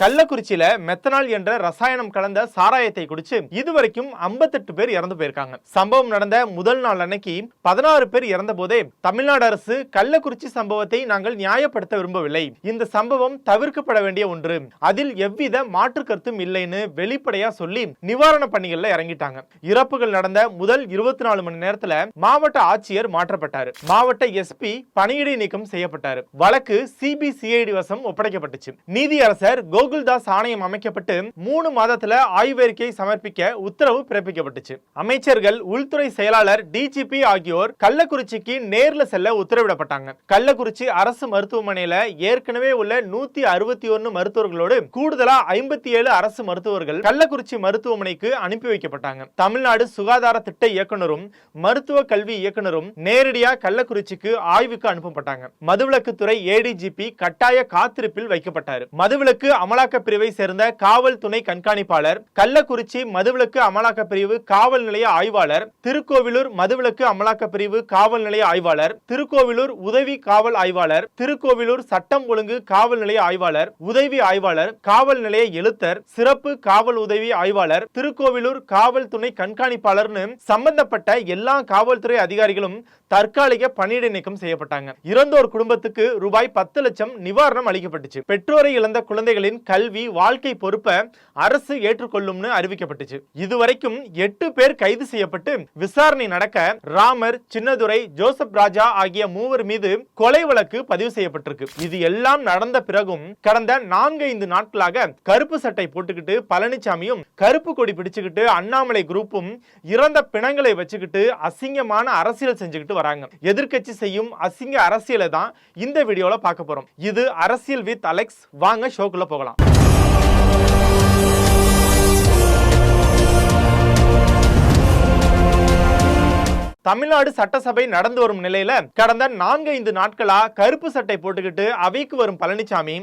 கள்ளக்குறிச்சியில மெத்தனால் என்ற ரசாயனம் கலந்த சாராயத்தை குடிச்சு இதுவரைக்கும் 58 பேர் இறந்து போயிருக்காங்க. சம்பவம் நடந்த முதல் நாள் அன்னைக்கு பதினாறு பேர் இறந்த போதே தமிழ்நாடு அரசு கள்ளக்குறிச்சி சம்பவத்தை நாங்கள் நியாயப்படுத்த விரும்பவில்லை. இந்த சம்பவம் தவிர்க்கப்பட வேண்டிய ஒன்று. அதில் எவ்வித மாற்று கருத்தும் இல்லைன்னு வெளிப்படையா சொல்லி நிவாரண பணிகள்ல இறங்கிட்டாங்க. இறப்புகள் நடந்த முதல் இருபத்தி நாலு மணி நேரத்துல மாவட்ட ஆட்சியர் மாற்றப்பட்டார். மாவட்ட எஸ்பி பணியிடை நீக்கம் செய்யப்பட்டாரு. வழக்கு சிபிசிஐடி வசம் ஒப்படைக்கப்பட்டுச்சு. நீதியரசர் கோகுல்தாஸ் ஆணையம் அமைக்கப்பட்டு மூணு மாதத்துல ஆய்வறிக்கை சமர்ப்பிக்க உத்தரவு பிறப்பிக்கப்பட்டுச்சு. அமைச்சர்கள் உள்துறை செயலாளர் டிஜிபி ஆகியோர் கள்ளக்குறிச்சிக்கு நேர்ல செல்ல உத்தரவிடப்பட்டாங்க. கள்ளக்குறிச்சி அரசு மருத்துவமனையில ஏற்கனவே உள்ள நூத்தி அறுபத்தி ஒன்னு மருத்துவர்களோடு கூடுதலா ஐம்பத்தி ஏழு அரசு மருத்துவர்கள் கள்ளக்குறிச்சி மருத்துவமனைக்கு அனுப்பி வைக்கப்பட்டாங்க. தமிழ்நாடு சுகாதார திட்ட இயக்குனரும் மருத்துவ கல்வி இயக்குனரும் நேரடியா கள்ளக்குறிச்சிக்கு ஆய்வுக்கு அனுப்பப்பட்டாங்க. மதுவிலக்குத்துறை ஏடிஜிபி கட்டாய காத்திருப்பில் வைக்கப்பட்டார். மதுவிலக்கு அமல அமலாக்க பிரிவை சேர்ந்த காவல் துணை கண்காணிப்பாளர் கள்ளக்குறிச்சி மதுவிலக்கு அமலாக்க பிரிவு காவல் நிலைய ஆய்வாளர் திருக்கோவிலூர் மதுவிலக்கு அமலாக்க பிரிவு காவல் நிலைய ஆய்வாளர் திருக்கோவிலூர் உதவி காவல் ஆய்வாளர் திருக்கோவிலூர் சட்டம் ஒழுங்கு காவல் நிலைய ஆய்வாளர் உதவி ஆய்வாளர் காவல் நிலைய எழுத்தர் சிறப்பு காவல் உதவி ஆய்வாளர் திருக்கோவிலூர் காவல் துணை கண்காணிப்பாளர்னு சம்பந்தப்பட்ட எல்லா காவல்துறை அதிகாரிகளும் தற்காலிக பணியிடை நீக்கம் செய்யப்பட்டாங்க. இறந்தோர் குடும்பத்துக்கு ரூபாய் பத்து லட்சம் நிவாரணம் அளிக்கப்பட்டுச்சு. பெற்றோரை இழந்த குழந்தைகளின் கல்வி வாழ்க்கை பொறுப்பை அரசு ஏற்றுக்கொள்ளும்னு அறிவிக்கப்பட்டுச்சு. இதுவரைக்கும் எட்டு பேர் கைது செய்யப்பட்டு விசாரணை நடக்க ராமர் சின்னதுரை ஜோசப் ராஜா ஆகிய மூவர் மீது கொலை வழக்கு பதிவு செய்யப்பட்டிருக்கு. இது எல்லாம் நடந்த பிறகும் கடந்த நான்கு ஐந்து நாட்களாக கருப்பு சட்டை போட்டுக்கிட்டு பழனிசாமியும் கருப்பு கொடி பிடிச்சுக்கிட்டு அண்ணாமலை குரூப்பும் இறந்த பிணங்களை வச்சுக்கிட்டு அசிங்கமான அரசியல் செஞ்சுக்கிட்டு வராங்க. எதிர்க்கட்சி செய்யும் அசிங்க அரசியலை தான் இந்த வீடியோல பார்க்க போறோம். இது அரசியல் வித் அலெக்ஸ். வாங்க ஷோக்குள்ள போகலாம். தமிழ்நாடு சட்டசபை நடந்து வரும் நிலையில கடந்த நான்கு ஐந்து நாட்களா கருப்பு சட்டை போட்டுக்கிட்டு அவைக்கு வரும் பழனிசாமி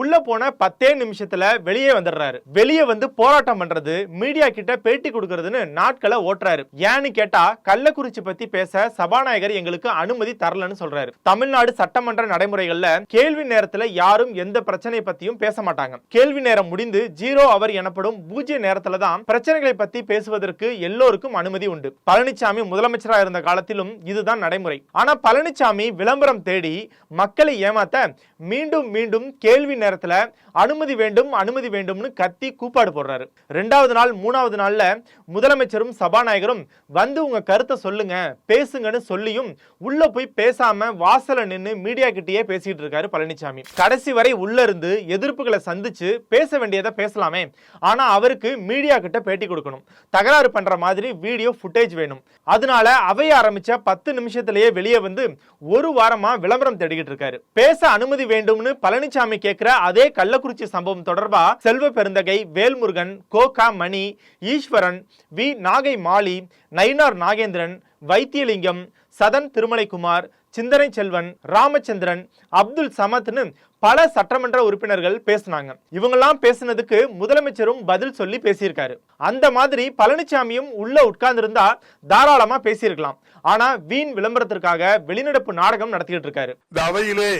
உள்ள போன பத்தே நிமிஷத்துல வெளியே வந்துடுறாரு. வெளியே வந்து போராட்டம் பண்றது மீடியா கிட்ட பேட்டி கொடுக்கறதுன்னு நாட்களை ஓட்டுறாரு. ஏன்னு கேட்டா கள்ளக்குறிச்சி பத்தி பேச சபாநாயகர் எங்களுக்கு அனுமதி தரலன்னு சொல்றாரு. தமிழ்நாடு சட்டமன்ற நடைமுறைகள்ல கேள்வி நேரத்துல யாரும் எந்த பிரச்சனை பத்தியும் பேச மாட்டாங்க. கேள்வி நேரம் முடிந்து ஜீரோ அவர் எனப்படும் பூஜ்ய நேரத்துல தான் பிரச்சனைகளை பத்தி பேசுவதற்கு எல்லோருக்கும் அனுமதி உண்டு. பழனிசாமி முதலமைச்சராக இருந்த காலத்திலும் இதுதான் நடைமுறை. ஆனா பழனிசாமி விளம்பரம் தேடி மக்களை ஏமாத்த மீண்டும் மீண்டும் கேள்வி நேரத்துல அனுமதி வேண்டும் அனுமதி வேண்டும்னு கத்தி கூப்பாடு போடுறாரு. ரெண்டாவது நாள் மூணாவது நாள்ல முதலமைச்சரும் சபாநாயகரும் வந்து உங்க கருத்தை சொல்லுங்க பேசுங்கன்னு சொல்லியும் உள்ள போய் பேசாம வாசல்ல நின்னு மீடியா கிட்டேயே பேசிட்டு இருக்காரு பழனிசாமி கடைசி வரை உள்ள இருந்து எதிர்ப்புகளை சந்திச்சு பேச வேண்டியதை பேசலாமே. ஆனா அவருக்கு மீடியா கிட்ட பேட்டி கொடுக்கணும். தகராறு பண்ற மாதிரி வீடியோ ஃபுட்டேஜ் வேணும். அதனால அவர் அவைய ஆரம்பிச்ச பத்து நிமிஷத்திலேயே வெளியே வந்து ஒரு வாரமா விளம்பரம் தேடிக்கிட்டு இருக்காரு. பேச அனுமதி வேண்டும்னு பழனிசாமி கேட்கிற அதே கள்ளக்குறிச்சி சம்பவம் தொடர்பா செல்வ பெருந்தகை வேல்முருகன் கோகா மணி ஈஸ்வரன் வி நாகை மாலி நயினார் நாகேந்திரன் வைத்தியலிங்கம் சதன் திருமலைக்குமார் சிந்தனை செல்வன் ராமச்சந்திரன் அப்துல் சமத்னு பல சட்டமன்ற உறுப்பினர்கள் பேசினாங்க. இவங்கெல்லாம் பேசினதுக்கு முதலமைச்சரும் பதில் சொல்லி பேசியிருக்காரு. அந்த மாதிரி பழனிசாமியும் உள்ள உட்கார்ந்திருந்தா தாராளமா பேசியிருக்கலாம். ஆனா வீண் விளம்பரத்திற்காக வெளிநடப்பு நாடகம் நடத்திக்கிட்டு இருக்காரு. இந்த அவையிலே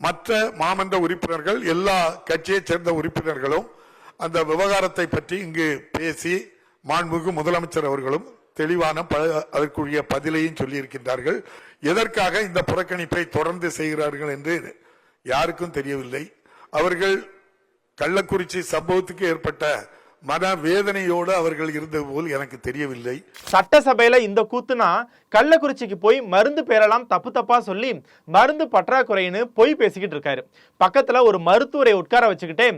மற்ற மாமன்ற உறுப்பினர்கள் எல்லா கட்சியைச் சேர்ந்த உறுப்பினர்களும் அந்த விவகாரத்தை பற்றி இங்கு பேசி மாண்புமிகு முதலமைச்சர் அவர்களும் தெளிவான அதற்குரிய பதிலையும் சொல்லியிருக்கின்றார்கள். எதற்காக இந்த புறக்கணிப்பை தொடர்ந்து செய்கிறார்கள் என்று யாருக்கும் தெரியவில்லை. அவர்கள் கள்ளக்குறிச்சி சம்பவத்துக்கு ஏற்பட்ட மனவேதனையோடு அவர்கள் இருந்தது போல் எனக்கு தெரியவில்லை. சட்டசபையில இந்த கூத்துனா கள்ளக்குறிச்சிக்கு போய் மருந்து பெறலாம் தப்பு தப்பா சொல்லி மருந்து பற்றாக்குறைன்னு பொய் பேசிக்கிட்டு இருக்காரு. பக்கத்துல ஒரு மருத்துவரை உட்கார வச்சுக்கிட்டே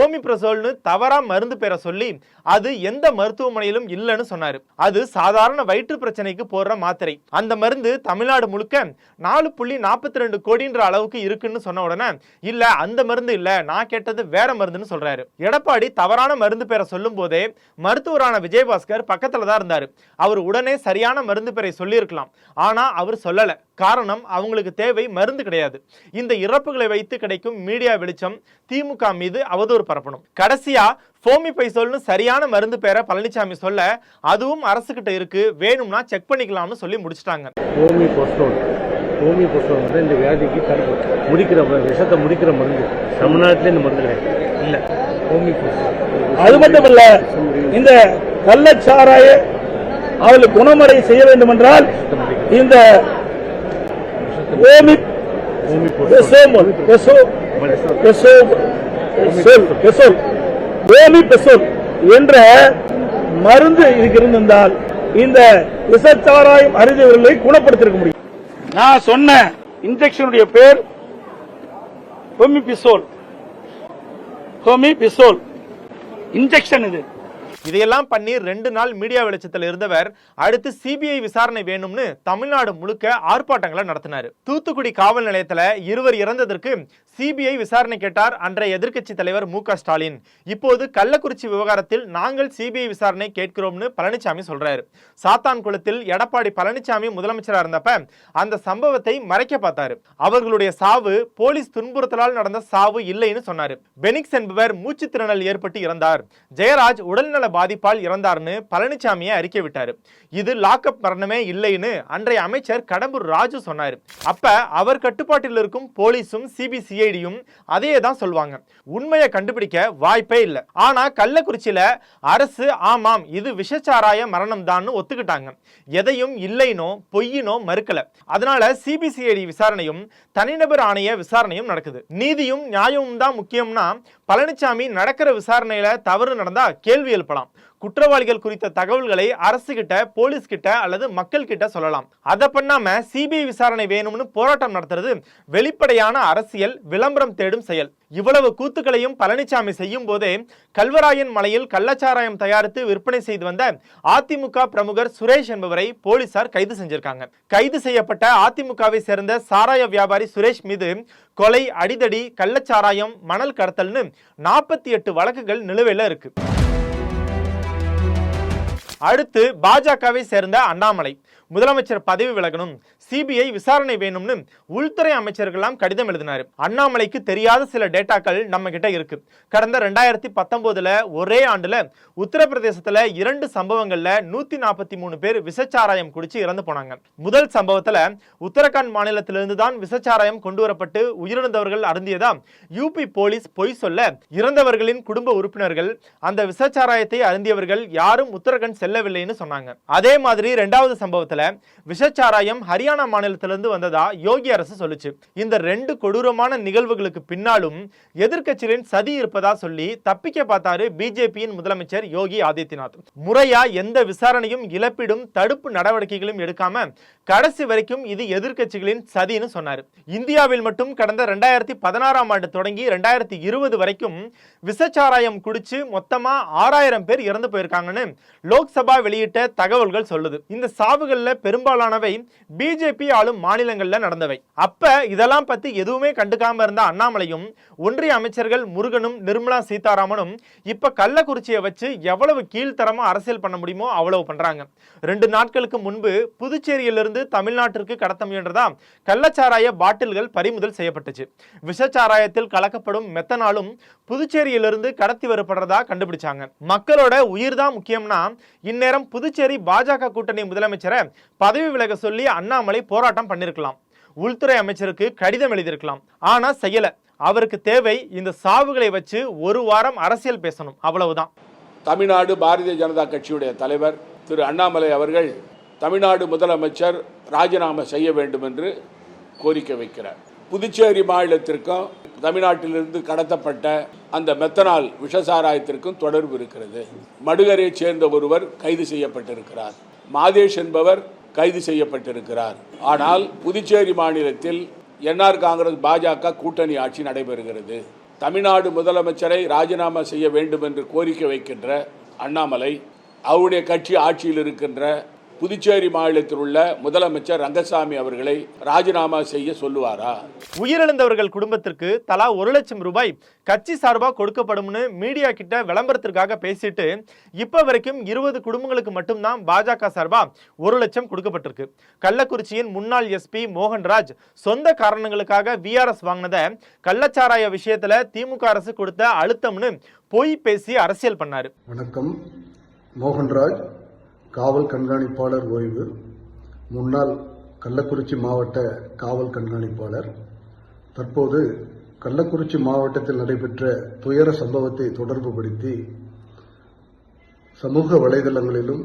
ஓமிப்ரசோல்னு தவறா மருந்து பெற சொல்லி அது எந்த மருத்துவமனையிலும் இல்லைன்னு சொன்னாரு. அது சாதாரண வயிற்று பிரச்சனைக்கு போடுற மாத்திரை. அந்த மருந்து தமிழ்நாடு முழுக்க நாலு புள்ளி நாற்பத்தி ரெண்டு கோடின்ற அளவுக்கு இருக்குன்னு சொன்ன உடனே இல்ல அந்த மருந்து இல்ல நான் கேட்டது வேற மருந்துன்னு சொல்றாரு. எடப்பாடி தவறான மருந்து பெற சொல்லும் போதே மருத்துவரான விஜயபாஸ்கர் பக்கத்துல தான் இருந்தாரு. அவர் உடனே சரியான மருந்து பேரை சொல்லியிருக்கலாம். ஆனா அவர் சொல்லல. காரணம் அவங்களுக்கு தேவை மருந்து கிடையாது. இந்த இறப்புகளை வைத்து கிடைக்கும் மீடியா வெளிச்சம் திமுக மீது அவதூறு பரப்பணும். கடைசியா ஃபோமி பைசோல்னு சரியான மருந்து பேரை பழனிசாமி சொல்ல அதுவும் அரசுக்கிட்ட இருக்கு வேணும்னா செக் பண்ணிக்கலாம்னு சொல்லி முடிச்சிட்டாங்க. ஓமி பொஸ்டோன் வந்து இந்த வியாதிக்கு தடுப்பு முடிக்கிற விஷத்தை முடிக்கிற மருந்து. தமிழ்நாட்டிலே இந்த மருந்து கிடையாது. இல்லை. ஹோமி போஸ்ட் அது மட்டுமல்ல இந்த கள்ளச்சாராய அவர்கள் குணமடை செய்ய வேண்டும் என்றால் இந்த என்ற மருந்து இதுக்கு இருந்திருந்தால் இந்த விசச்சாராயம் அறிந்தவர்களை குணப்படுத்திருக்க முடியும். நான் சொன்ன இன்ஜெக்ஷனுடைய பேர் ஹோமிபிசோல். ஹோமிபிசோல். இன்ஜெக்ஷன் இது. இதையெல்லாம் பண்ணி ரெண்டு நாள் மீடியா வெளிச்சத்தில் இருந்தவர் அடுத்து சிபிஐ விசாரணை வேணும்னு தமிழ்நாடு முழுக்க ஆர்ப்பாட்டங்களை நடத்தினார். தூத்துக்குடி காவல் நிலையத்தில் இருவர் இறந்ததற்கு சிபிஐ விசாரணை கேட்டார் அன்றைய எதிர்க்கட்சி தலைவர் மு க ஸ்டாலின். இப்போது கள்ளக்குறிச்சி விவகாரத்தில் நாங்கள் சிபிஐ விசாரணை கேட்கிறோம்னு பழனிசாமி சொல்றாரு. சாத்தான்குளத்தில் எடப்பாடி பழனிசாமி முதலமைச்சராக இருந்தப்ப அந்த சம்பவத்தை மறைக்க பார்த்தாரு. அவர்களுடைய சாவு போலீஸ் துன்புறுத்தலால் நடந்த சாவு இல்லைன்னு சொன்னாரு. பெனிக்ஸ் என்பவர் மூச்சு திறனல் ஏற்பட்டு இறந்தார். ஜெயராஜ் உடல்நல பாதிப்பால் இறந்தார்னு பழனிசாமியை அறிக்கை விட்டாரு. இது லாக்அப் மரணமே இல்லைன்னு அன்றைய அமைச்சர் கடம்பூர் ராஜு சொன்னார். அப்ப அவர் கட்டுப்பாட்டில் இருக்கும் போலீஸும் சிஐடியும் அதே தான் சொல்வாங்க உண்மையை கண்டுபிடிக்க வாய்ப்பே இல்லை. ஆனா கள்ளக்குறிச்சியில அரசு ஆமாம் இது விஷச்சாராய மரணம் தான் ஒத்துக்கிட்டாங்க. எதையும் இல்லைனோ பொய்யினோ மறுக்கல. அதனால சிபிசிஐடி விசாரணையும் தனிநபர் ஆணைய விசாரணையும் நடக்குது. நீதியும் நியாயமும் தான் முக்கியம்னா பழனிசாமி நடக்கிற விசாரணையில தவறு நடந்தா கேள்வி எழுப்பலாம். குற்றவாளிகள் குறித்த தகவல்களை அரசு கிட்ட போலீஸ் கிட்ட அல்லது மக்கள் கிட்ட சொல்லலாம். அதை பண்ணாம சிபிஐ விசாரணை வேணும்னு போராட்டம் நடத்துறது வெளிப்படையான அரசியல் விளம்பரம் தேடும் செயல். இவ்வளவு கூத்துக்களையும் பழனிசாமி செய்யும் போதே கல்வராயன் மலையில் கள்ளச்சாராயம் தயாரித்து விற்பனை செய்து வந்த அதிமுக பிரமுகர் சுரேஷ் என்பவரை போலீசார் கைது செஞ்சிருக்காங்க. கைது செய்யப்பட்ட அதிமுகவை சேர்ந்த சாராய வியாபாரி சுரேஷ் மீது கொலை அடிதடி கள்ளச்சாராயம் மணல் கடத்தல்னு நாற்பத்தி எட்டு வழக்குகள் நிலுவையில் இருக்கு. அடுத்து பாஜகவை சேர்ந்த அண்ணாமலை. முதலமைச்சர் பதவி விலகணும் சிபிஐ விசாரணை வேணும்னு உள்துறை அமைச்சர்கள்லாம் கடிதம் எழுதினார். அண்ணாமலைக்கு தெரியாத சில டேட்டாக்கள் நம்ம கிட்ட இருக்கு. கடந்த ரெண்டாயிரத்தி பத்தொன்பதுல ஒரே ஆண்டுல உத்தரப்பிரதேசத்துல இரண்டு சம்பவங்கள்ல நூத்தி நாற்பத்தி மூணு பேர் விசச்சாராயம் குடிச்சு இறந்து போனாங்க. முதல் சம்பவத்துல உத்தரகாண்ட் மாநிலத்திலிருந்து தான் விசச்சாராயம் கொண்டு வரப்பட்டு உயிரிழந்தவர்கள் அருந்தியதா யூபி போலீஸ் பொய் சொல்ல இறந்தவர்களின் குடும்ப உறுப்பினர்கள் அந்த விசச்சாராயத்தை அருந்தியவர்கள் யாரும் உத்தரகண்ட் செல்லவில்லைன்னு சொன்னாங்க. அதே மாதிரி ரெண்டாவது சம்பவத்துல விஷச்சாராயம் ஹரியானா மாநிலத்திலிருந்து வந்ததா யோகி அரசு சொல்லுச்சு. இந்த ரெண்டு கொடூரமான நிகழ்வுகளுக்கு பின்னாலும் எதிர்கட்சிகளின் சதி இருப்பதா சொல்லி தப்பிக்க பார்த்தாரு பிஜேபியின் முதலமைச்சர் யோகி ஆதித்யநாத். முறையா எந்த விசாரணையும் இழப்பீடும் தடுப்பு நடவடிக்கைகளும் எடுக்காம கடைசி வரைக்கும் இது எதிர்கட்சிகளின் சதின்னு சொன்னாரு. இந்தியாவில் மட்டும் கடந்த ரெண்டாயிரத்தி பதினாறாம் ஆண்டு தொடங்கி ரெண்டாயிரத்தி இருபது வரைக்கும் விசச்சாராயம் குடிச்சு மொத்தமா ஆறாயிரம் பேர் இறந்து போயிருக்காங்கன்னு லோக்சபா வெளியிட்ட தகவல்கள் சொல்லுது. இந்த சாவுகள்ல பெரும்பாலானவை பிஜேபி ஆளும் மாநிலங்களில் நடந்தவை. அப்ப இதெல்லாம் பத்தி எதுவுமே கண்டுக்காம இருந்த அண்ணாமலையும் ஒன்றிய அமைச்சர்கள் முருகனும் நிர்மலா சீதாராமனும் இப்ப கள்ளக்குறிச்சியை வச்சு எவ்வளவு கீழ்த்தரமா அரசியல் பண்ண முடியுமோ அவ்வளவு பண்றாங்க. ரெண்டு நாட்களுக்கு முன்பு புதுச்சேரியிலிருந்து தமிழ்நாட்டிற்கு கடத்த முயன்றதா கள்ளச்சாராய பாட்டில்கள் பறிமுதல் செய்யப்பட்டுச்சு. விஷச்சாராயத்தில் கலக்கப்படும் மெத்தனாலும் புதுச்சேரியிலிருந்து கடத்தி வரப்படுறதா கண்டுபிடிச்சாங்க. மக்களோட உயிர் தான் முக்கியம்னா இந்நேரம் புதுச்சேரி பாஜக கூட்டணி முதலமைச்சரை பதவி விலக சொல்லி அண்ணாமலை போராட்டம் பண்ணிருக்கலாம். உள்துறை அமைச்சருக்கு கடிதம் எழுதியிருக்கலாம் ஆனா செய்யல. அவருக்கு தேவை இந்த சாவுகளை வச்சு ஒரு வாரம் அரசியல் பேசணும். அவ்வளவுதான். தமிழ்நாடு பாரதிய ஜனதா கட்சியுடைய தலைவர் திரு அண்ணாமலை அவர்கள் தமிழ்நாடு முதலமைச்சர் ராஜினாமா செய்ய வேண்டும் என்று கோரிக்கை வைக்கிறார். புதுச்சேரி மாநிலத்திற்கும் தமிழ்நாட்டிலிருந்து கடத்தப்பட்ட அந்த மெத்தனால் விஷசாராயத்திற்கும் தொடர்பு இருக்கிறது. மடுகரையைச் சேர்ந்த ஒருவர் கைது செய்யப்பட்டிருக்கிறார். மாதேஷ் என்பவர் கைது செய்யப்பட்டிருக்கிறார். ஆனால் புதுச்சேரி மாநிலத்தில் என்ஆர் காங்கிரஸ் பாஜக கூட்டணி ஆட்சி நடைபெறுகிறது. தமிழ்நாடு முதலமைச்சரை ராஜினாமா செய்ய வேண்டும் என்று கோரிக்கை வைக்கின்ற அண்ணாமலை அவருடைய கட்சி ஆட்சியில் இருக்கின்ற புதுச்சேரி மாநிலத்தில் உள்ள முதலமைச்சர் ரங்கசாமி அவர்களை ராஜினாமா செய்ய சொல்லுவாரா? உயிரிழந்தவர்கள் குடும்பத்திற்கு தலா ஒரு லட்சம் ரூபாய் கட்சி சார்பாக கொடுக்கப்படும்னு மீடியா கிட்ட விளம்பரத்திற்காக பேசிட்டு இப்ப வரைக்கும் இருபது குடும்பங்களுக்கு மட்டும்தான் பாஜக சார்பா ஒரு லட்சம் கொடுக்கப்பட்டிருக்கு. கள்ளக்குறிச்சியின் முன்னாள் எஸ்பி மோகன்ராஜ் சொந்த காரணங்களுக்காக விஆர்எஸ் வாங்கினதை கள்ளச்சாராய விஷயத்துல திமுக அரசு கொடுத்த அழுத்தம்னு பொய் பேசி அரசியல் பண்ணாரு. வணக்கம். மோகன்ராஜ் காவல் கண்காணிப்பாளர் ஓய்வு. முன்னாள் கள்ளக்குறிச்சி மாவட்ட காவல் கண்காணிப்பாளர். தற்போது கள்ளக்குறிச்சி மாவட்டத்தில் நடைபெற்ற துயர சம்பவத்தை தொடர்புபடுத்தி சமூக வலைதளங்களிலும்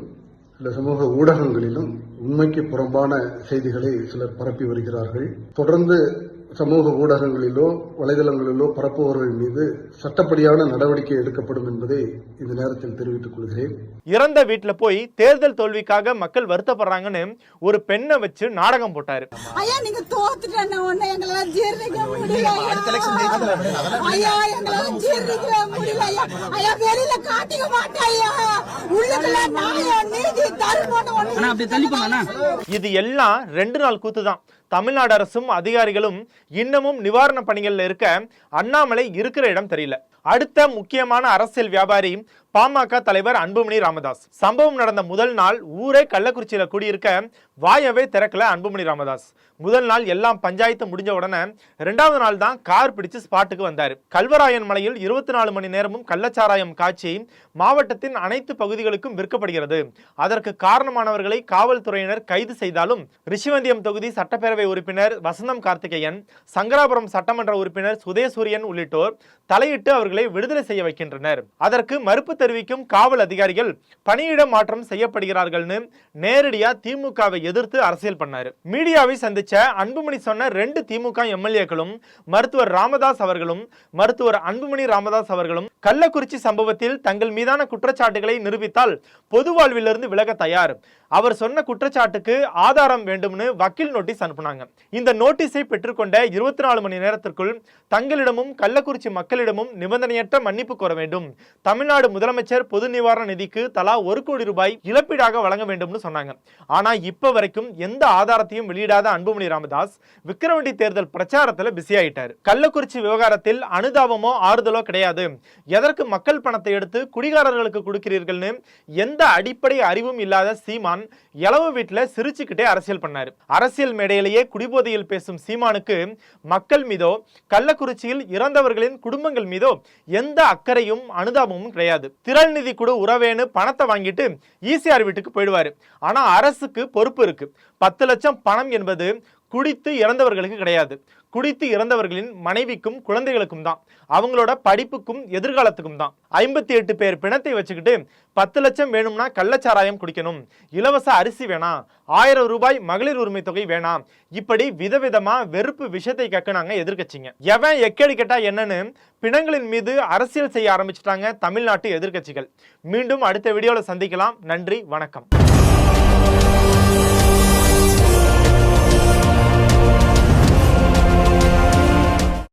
சில சமூக ஊடகங்களிலும் உண்மைக்கு புறம்பான செய்திகளை சிலர் பரப்பி வருகிறார்கள். தொடர்ந்து சமூக ஊடகங்களிலோ வலைதளங்களிலோ பரப்புபவர்கள் மீது சட்டப்படியான நடவடிக்கை எடுக்கப்படும் என்பதை இந்த நேரத்தில் தெரிவித்துக் கொள்கிறேன். இறந்த வீட்டுல போய் தேர்தல் தோல்விக்காக மக்கள் வருத்தப்படுறாங்கன்னு ஒரு பெண்ணை வச்சு நாடகம் போட்டாரு. ஐயா நீங்க தோத்துட்டேன்னு ஒண்ணு எங்களால ஜீர்ணிக்க முடியல ஐயா. ஐயா. எங்களால ஜீர்ணிக்க முடியல ஐயா. ஐயா வெளியில காட்டிக்க மாட்டேன் ஐயா. உள்ளுக்குள்ள நாயா நீதி தருமம்னு ஒண்ணு இது எல்லாம் ரெண்டு நாள் கூத்து தான் தமிழ்நாடு அரசும் அதிகாரிகளும் இன்னமும் நிவாரண பணிகளில் இருக்க அண்ணாமலை இருக்கிற இடம் தெரியல. அடுத்த முக்கியமான அரசியல் வியாபாரி பாமக தலைவர் அன்புமணி ராமதாஸ். சம்பவம் நடந்த முதல் நாள் ஊரே கள்ளக்குறிச்சியில் கூடியிருக்க வாயவே திறக்கல அன்புமணி ராமதாஸ். முதல் நாள் எல்லாம் பஞ்சாயத்து முடிஞ்ச உடனே ரெண்டாவது நாள் தான் கார் பிடிச்சு ஸ்பாட்டுக்கு வந்தார். கல்வராயன் மலையில் இருபத்தி நாலு மணி நேரமும் கள்ளச்சாராயம் காட்சி மாவட்டத்தின் அனைத்து பகுதிகளுக்கும் விற்கப்படுகிறது. அதற்கு காரணமானவர்களை காவல்துறையினர் கைது செய்தாலும் ரிஷிவந்தியம் தொகுதி சட்டப்பேரவை உறுப்பினர் வசந்தம் கார்த்திகேயன் சங்கராபுரம் சட்டமன்ற உறுப்பினர் சுதேசூரியன் உள்ளிட்டோர் தலையிட்டு அவர்களை விடுதலை செய்ய வைக்கின்றனர். அதற்கு மறுப்பு தெரிவிக்கும் காவல் அதிகாரிகள் பணியிட மாற்றம் செய்யப்படுகிறார்கள்னு நேரடியா திமுகவை எதிர்த்து அரசியல் பண்ணாரு. மீடியாவை சந்திச்ச அன்புமணி சொன்ன ரெண்டு திமுக எம்எல்ஏக்களும் மருத்துவர் ராமதாஸ் அவர்களும் மருத்துவர் அன்புமணி ராமதாஸ் அவர்களும் கள்ளக்குறிச்சி சம்பவத்தில் தங்கள் மீதான குற்றச்சாட்டுகளை நிரூபித்தால் பொது வாழ்விலிருந்து விலக தயார். அவர் சொன்ன குற்றச்சாட்டுக்கு ஆதாரம் வேண்டும்னு வக்கீல் நோட்டீஸ் அனுப்புனாங்க. இந்த நோட்டீஸை பெற்றுக்கொண்ட இருபத்தி நாலு மணி நேரத்திற்குள் தங்களிடமும் கள்ளக்குறிச்சி மக்களிடமும் நிபந்தனையற்ற மன்னிப்பு கோர வேண்டும். தமிழ்நாடு முதலமைச்சர் பொது நிவாரண நிதிக்கு தலா ஒரு கோடி ரூபாய் இழப்பீடாக வழங்க வேண்டும்னு சொன்னாங்க. ஆனா இப்ப வரைக்கும் எந்த ஆதாரத்தையும் வெளியிடாத அன்புமணி ராமதாஸ் விக்கிரவண்டி தேர்தல் பிரச்சாரத்தில் பிஸி ஆயிட்டார். கள்ளக்குறிச்சி விவகாரத்தில் அனுதாபமோ ஆறுதலோ கிடையாது. எதற்கு மக்கள் பணத்தை எடுத்து குடிகாரர்களுக்கு கொடுக்கிறீர்கள்னு எந்த அடிப்படை அறிவும் இல்லாத சீமான் இளவு வீட்டில் சிரிச்சுக்கிட்டே அரசியல் பண்ணாரு. அரசியல் மேடையிலேயே குடிபோதையில் பேசும் சீமானுக்கு மக்கள் மீதோ கள்ளக்குறிச்சியில் இறந்தவர்களின் குடும்பங்கள் மீதோ எந்த அக்கறையும் அனுதாபமும் கிடையாது. திரள் நிதி கூட உறவேன்னு பணத்தை வாங்கிட்டு ஈசிஆர் வீட்டுக்கு போயிடுவாரு. ஆனால் அரசுக்கு பொறுப்பு இருக்கு. பத்து லட்சம் பணம் என்பது குடித்து இறந்தவர்களுக்கு கிடையாது. குடித்து இறந்தவர்களின் மனைவிக்கும் குழந்தைகளுக்கும் தான். அவங்களோட படிப்புக்கும் எதிர்காலத்துக்கும் தான். ஐம்பத்தி எட்டு பேர் பிணத்தை வச்சுக்கிட்டு பத்து லட்சம் வேணும்னா கள்ளச்சாராயம் குடிக்கணும். இலவச அரிசி வேணாம். ஆயிரம் ரூபாய் மகளிர் உரிமை தொகை வேணாம். இப்படி விதவிதமா வெறுப்பு விஷயத்தை கக்குனாங்க எதிர்க்கட்சிங்க. எவன் எக்கேடு கேட்டா என்னன்னு பிணங்களின் மீது அரசியல் செய்ய ஆரம்பிச்சிட்டாங்க தமிழ்நாட்டு எதிர்க்கட்சிகள். மீண்டும் அடுத்த வீடியோவில் சந்திக்கலாம். நன்றி வணக்கம்.